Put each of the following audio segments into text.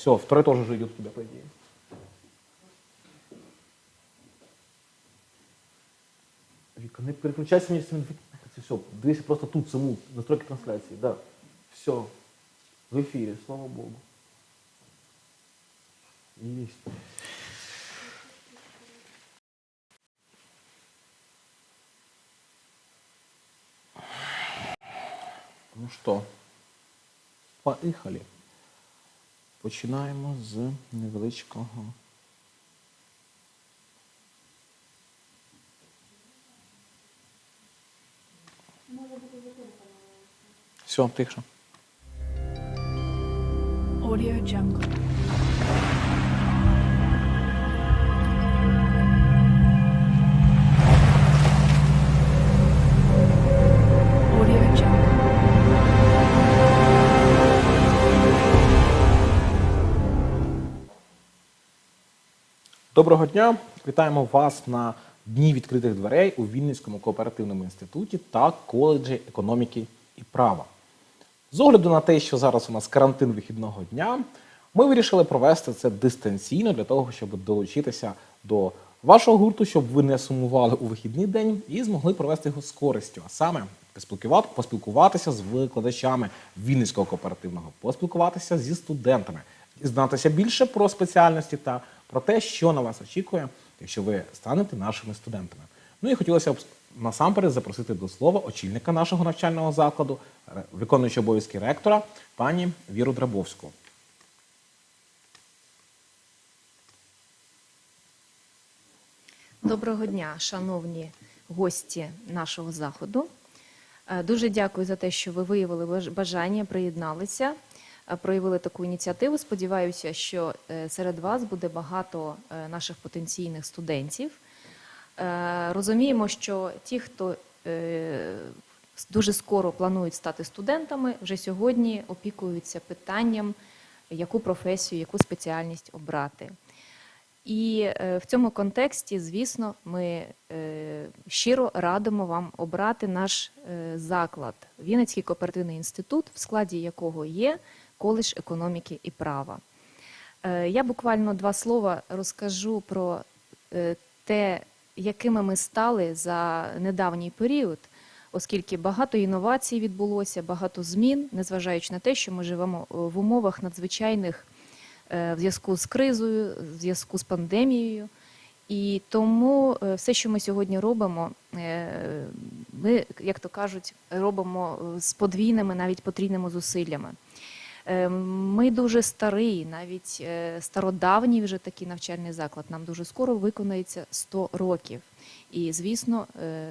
Все, второй тоже же идет туда, по идее. Вика, не переключайся мне с этим. Все, дивися просто тут саму, настройки трансляции, да. Все. В эфире, слава Богу. Есть. Ну що, поїхали. Починаємо з невеличкого. Все, тихо. Audio Jungle. Доброго дня! Вітаємо вас на Дні відкритих дверей у Вінницькому кооперативному інституті та коледжі економіки і права. З огляду на те, що зараз у нас карантин вихідного дня, ми вирішили провести це дистанційно для того, щоб долучитися до вашого гурту, щоб ви не сумували у вихідний день і змогли провести його з користю, а саме поспілкуватися з викладачами Вінницького кооперативного, поспілкуватися зі студентами, дізнатися більше про спеціальності та про те, що на вас очікує, якщо ви станете нашими студентами. Ну і хотілося б насамперед запросити до слова очільника нашого навчального закладу, виконуючого обов'язки ректора, пані Віру Драбовську. Доброго дня, шановні гості нашого заходу. Е, Дуже дякую за те, що ви виявили бажання, приєдналися, проявили таку ініціативу. Сподіваюся, що е, серед вас буде багато е, наших потенційних студентів. Е, Розуміємо, що ті, хто е, дуже скоро планують стати студентами, вже сьогодні опікуються питанням, яку професію, яку спеціальність обрати. І е, в цьому контексті, звісно, ми е, щиро радимо вам обрати наш е, заклад Вінницький кооперативний інститут, в складі якого є коледж економіки і права. Е, Я буквально два слова розкажу про е, те, якими ми стали за недавній період, оскільки багато інновацій відбулося, багато змін, незважаючи на те, що ми живемо в умовах надзвичайних в зв'язку з кризою, в зв'язку з пандемією. І тому е, все, що ми сьогодні робимо, е, ми, як то кажуть, робимо е, з подвійними, навіть потрійними зусиллями. Ми дуже старий, навіть стародавній вже такий навчальний заклад. Нам дуже скоро виконається 100 років. І, звісно,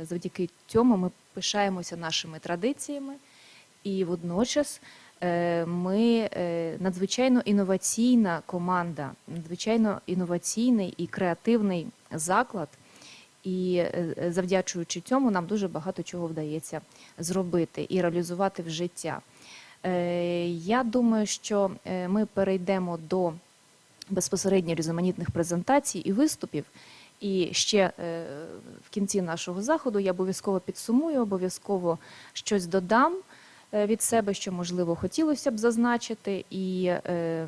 завдяки цьому ми пишаємося нашими традиціями і водночас ми е, надзвичайно інноваційна команда, надзвичайно інноваційний і креативний заклад. І е, завдячуючи цьому, нам дуже багато чого вдається зробити і реалізувати в життя. Е, Я думаю, що е, ми перейдемо до безпосередньо різноманітних презентацій і виступів. І ще е, в кінці нашого заходу я обов'язково підсумую, обов'язково щось додам е, від себе, що можливо хотілося б зазначити, і е,